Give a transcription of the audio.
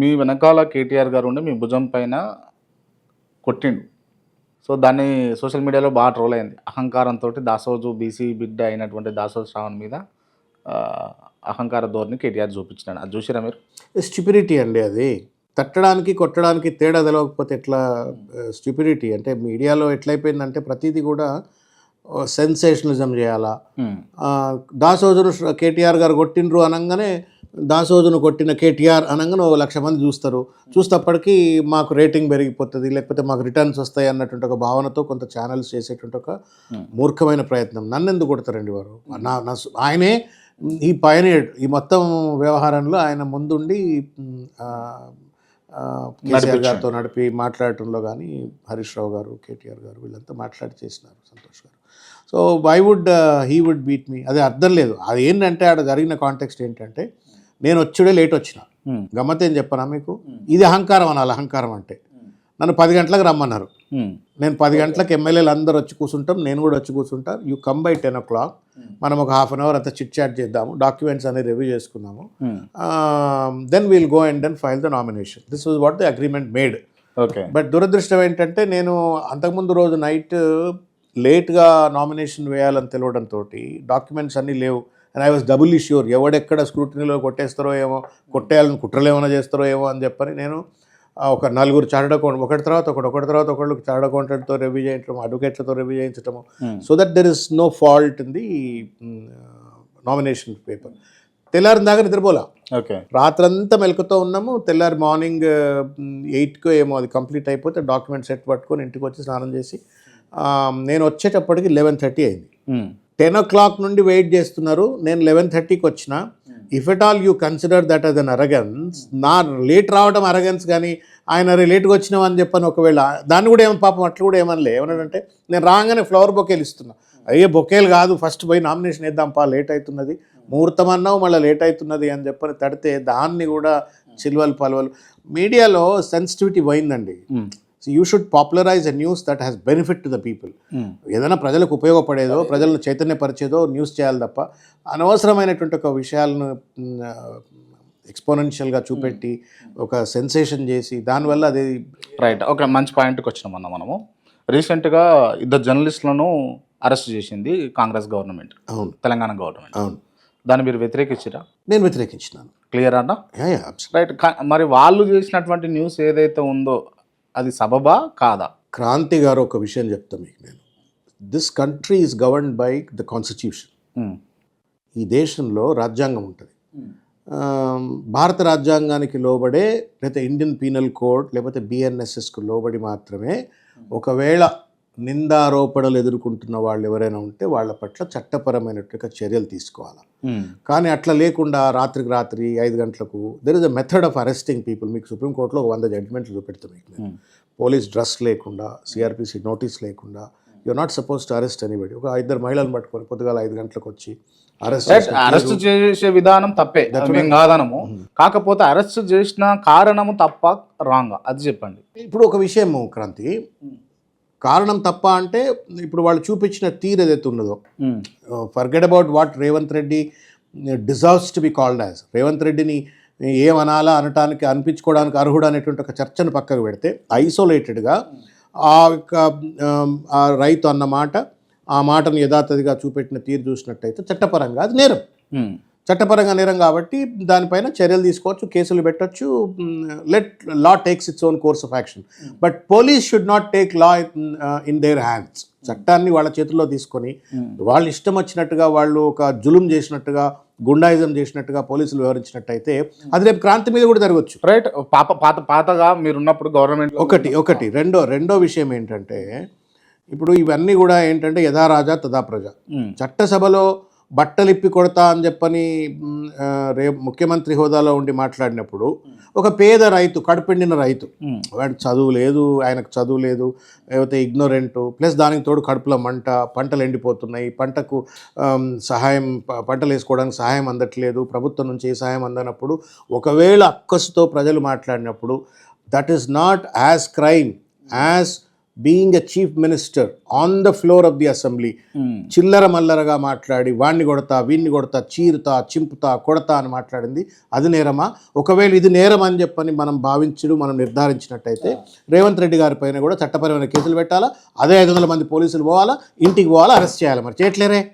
మీ వెనకాల కేటీఆర్ గారు ఉండి మీ భుజం పైన కొట్టిండు. సో దాన్ని సోషల్ మీడియాలో బాగా ట్రోల్ అయింది. అహంకారంతో దాసోజు బీసీ బిడ్డ అయినటువంటి దాసోజు శ్రావణ్ మీద అహంకార ధోరణి కేటీఆర్ చూపించినాడు. అది చూసిరా మీరు? స్టిపిరిటీ అండి అది. తట్టడానికి కొట్టడానికి తేడా తెలవకపోతే ఎట్లా స్టిపిరిటీ అంటే మీడియాలో ఎట్లయిపోయిందంటే ప్రతిదీ కూడా సెన్సేషనలిజం చేయాలా? దాసోజును కేటీఆర్ గారు కొట్టిండ్రు అనగానే దాసోజును కొట్టిన కేటీఆర్ అనగానే ఓ లక్ష మంది చూస్తారు. చూస్తప్పటికీ మాకు రేటింగ్ పెరిగిపోతుంది లేకపోతే మాకు రిటర్న్స్ వస్తాయి అన్నటువంటి ఒక భావనతో కొంత ఛానల్స్ చేసేటువంటి ఒక మూర్ఖమైన ప్రయత్నం. నన్ను ఎందుకు కొడతారండి వారు? నా నా ఆయనే ఈ పయనేడ్ ఈ మొత్తం వ్యవహారంలో ఆయన ముందుండి కేసీఆర్ గారితో నడిపి మాట్లాడటంలో కానీ హరీష్ రావు గారు కేటీఆర్ గారు వీళ్ళంతా మాట్లాడి చేసినారు సంతోష్ గారు. So I would he would beat me అదే అర్థం లేదు. అది ఏంటంటే ఆడ జరిగిన కాంటెక్స్ట్ ఏంటంటే నేను వచ్చుడే లేట్ వచ్చిన. గమ్మత్ ఏం చెప్పనా మీకు? ఇది అహంకారం అనాలి అహంకారం అంటే. నన్ను పది గంటలకు రమ్మన్నారు. నేను పది గంటలకు ఎమ్మెల్యేలు అందరూ వచ్చి కూర్చుంటాం నేను కూడా వచ్చి కూర్చుంటా you come by ten o'clock మనం ఒక హాఫ్ అన్ అవర్ అంతా చిట్ చాట్ చేద్దాము డాక్యుమెంట్స్ అనేది రివ్యూ చేసుకుందాము. Then we'll go and then file the nomination this was what the agreement made okay but దురదృష్టం ఏంటంటే నేను అంతకుముందు రోజు నైట్ లేట్గా నామినేషన్ వేయాలని తెలియడంతో డాక్యుమెంట్స్ అన్నీ లేవు. And I was double sure ఎవడెక్కడ స్క్రూటినీలో కొట్టేస్తారో ఏమో కొట్టేయాలని కుట్రలు ఏమైనా చేస్తారో ఏమో అని చెప్పని నేను ఒక నలుగురు చార్టెడ్ అకౌంట్ ఒకటి తర్వాత ఒకటి ఒకటి తర్వాత ఒకళ్ళు చార్టెడ్ అకౌంటెంట్తో రివ్యూ చేయించడం అడ్వకేట్లతో review చేయించడము so that there is no fault in the nomination paper తెల్లారిన దాకా నిద్రపోలా. ఓకే రాత్రంతా మెలకుతో ఉన్నాము. తెల్లారి మార్నింగ్ ఎయిట్కో ఏమో అది కంప్లీట్ అయిపోతే డాక్యుమెంట్ సెట్ పట్టుకొని ఇంటికి వచ్చి స్నానం చేసి నేను వచ్చేటప్పటికి లెవెన్ థర్టీ అయింది. టెన్ ఓ క్లాక్ నుండి వెయిట్ చేస్తున్నారు. నేను లెవెన్ థర్టీకి వచ్చిన. If at all you consider that as an arrogance నా లేట్ రావడం అరగన్స్ కానీ ఆయన "అరే, లేట్గా వచ్చినావు అని చెప్పని ఒకవేళ దాన్ని కూడా ఏమో పాపం అట్లా కూడా ఏమనలే. ఏమన్నాడంటే నేను రాగానే ఫ్లవర్ బొకేలు ఇస్తున్నా. అయ్యే బొకేలు కాదు ఫస్ట్ పోయి నామినేషన్ వేద్దాంపా లేట్ అవుతున్నది. ముహూర్తం అన్నావు మళ్ళీ లేట్ అవుతున్నది అని చెప్పని తడితే దాన్ని కూడా చిల్వలు పలువలు. మీడియాలో సెన్సిటివిటీ పోయిందండి. You should popularise a news that has benefit to the people ఏదైనా ప్రజలకు ఉపయోగపడేదో ప్రజలను చైతన్యపరిచేదో న్యూస్ చేయాలి తప్ప అనవసరమైనటువంటి ఒక విషయాలను ఎక్స్పోనెన్షియల్గా చూపెట్టి ఒక సెన్సేషన్ చేసి దానివల్ల అది రైట్ ఓకే మంచి పాయింట్కి వచ్చినాం అన్న మనము. రీసెంట్గా ఇద్దరు జర్నలిస్టులను అరెస్ట్ చేసింది కాంగ్రెస్ గవర్నమెంట్ అవును. తెలంగాణ గవర్నమెంట్. అవును. దాన్ని మీరు వ్యతిరేకించిరా? నేను వ్యతిరేకించినాను. క్లియర్ అన్న. రైట్ మరి వాళ్ళు చేసినటువంటి న్యూస్ ఏదైతే ఉందో అది సబబా కాదా? క్రాంతి గారు ఒక విషయం చెప్తా మీకు నేను. This country is governed by the constitution. ఈ దేశంలో రాజ్యాంగం ఉంటుంది. ఆ, భారత రాజ్యాంగానికి లోబడే లేకపోతే ఇండియన్ పీనల్ కోడ్ లేకపోతే బిఎన్ఎస్ఎస్కు లోబడి మాత్రమే ఒకవేళ నిందారోపణలు ఎదుర్కొంటున్న వాళ్ళు ఎవరైనా ఉంటే వాళ్ళ పట్ల చట్టపరమైనట్టుగా చర్యలు తీసుకోవాలి. కానీ అట్లా లేకుండా రాత్రికి రాత్రి ఐదు గంటలకు there is a method of arresting people మీకు సుప్రీంకోర్టులో ఒక వంద జడ్జిమెంట్లు చూపెడతాం మీకు. పోలీస్ డ్రెస్ లేకుండా సిఆర్పిసి నోటీస్ లేకుండా you're not suppose to arrest anybody ఒక ఇద్దరు మహిళలను పట్టుకొని పొద్దుగాల ఐదు గంటలకు వచ్చి అరెస్ట్ అరెస్ట్ చేసే విధానం తప్పే. కాదనము. కాకపోతే అరెస్ట్ చేసిన కారణము తప్ప రాంగ్ అది చెప్పండి. ఇప్పుడు ఒక విషయం క్రాంతి. కారణం తప్ప అంటే ఇప్పుడు వాళ్ళు చూపించిన తీరు ఏదైతే ఉన్నదో. Forget about what Revanth Reddy deserves to be called as Revanth రెడ్డిని ఏమనాలా అనటానికి అనిపించుకోవడానికి అర్హుడు అనేటువంటి ఒక చర్చను పక్కకు పెడితే ఐసోలేటెడ్గా ఆ యొక్క ఆమ్, ఆ రైతు అన్న మాట ఆ మాటను యథాతథిగా చూపెట్టిన తీరు చూసినట్టయితే చట్టపరంగా అది నేరం. చట్టపరంగా నేరం కాబట్టి దానిపైన చర్యలు తీసుకోవచ్చు కేసులు పెట్టొచ్చు let law takes its own course of action but police should not take law in their hands చట్టాన్ని వాళ్ళ చేతుల్లో తీసుకొని వాళ్ళు ఇష్టం వచ్చినట్టుగా వాళ్ళు ఒక జులుం చేసినట్టుగా గుండాయిజం చేసినట్టుగా పోలీసులు వివరించినట్టయితే అది రేపు క్రాంతి మీద కూడా జరగచ్చు. రైట్ పాప పాత పాతగా మీరున్నప్పుడు గవర్నమెంట్ ఒకటి ఒకటి రెండో రెండో విషయం ఏంటంటే ఇప్పుడు ఇవన్నీ కూడా ఏంటంటే యథారాజా తదా ప్రజ చట్టసభలో బట్టలిప్పి కొడతా అని చెప్పని రే ముఖ్యమంత్రి హోదాలో ఉండి మాట్లాడినప్పుడు ఒక పేద రైతు కడుపెండిన రైతు వాడు చదువు లేదు ఆయనకు చదువు లేదు లేకపోతే ఇగ్నోరెంట్ ప్లస్ దానికి తోడు కడుపులో మంట పంటలు ఎండిపోతున్నాయి పంటకు సహాయం పంటలు వేసుకోవడానికి సహాయం అందట్లేదు ప్రభుత్వం నుంచి ఏ సహాయం అందనప్పుడు ఒకవేళ అక్కసుతో ప్రజలు మాట్లాడినప్పుడు that is not as crime as being a chief minister on the floor of the assembly చిల్లర మల్లరగా మాట్లాడి వాణ్ణి కొడతా వీణ్ణి కొడతా చీరుతా చింపుతా కొడతా అని మాట్లాడింది. అది నేరమా? ఒకవేళ ఇది నేరం అని చెప్పని మనం భావించడు మనం నిర్ధారించినట్టయితే రేవంత్ రెడ్డి గారి పైన కూడా చట్టపరమైన కేసులు పెట్టాలా? అదే ఐదు వందల మంది పోలీసులు పోవాలా? ఇంటికి పోవాలా? అరెస్ట్ చేయాలి మరి? చేయట్లేరే?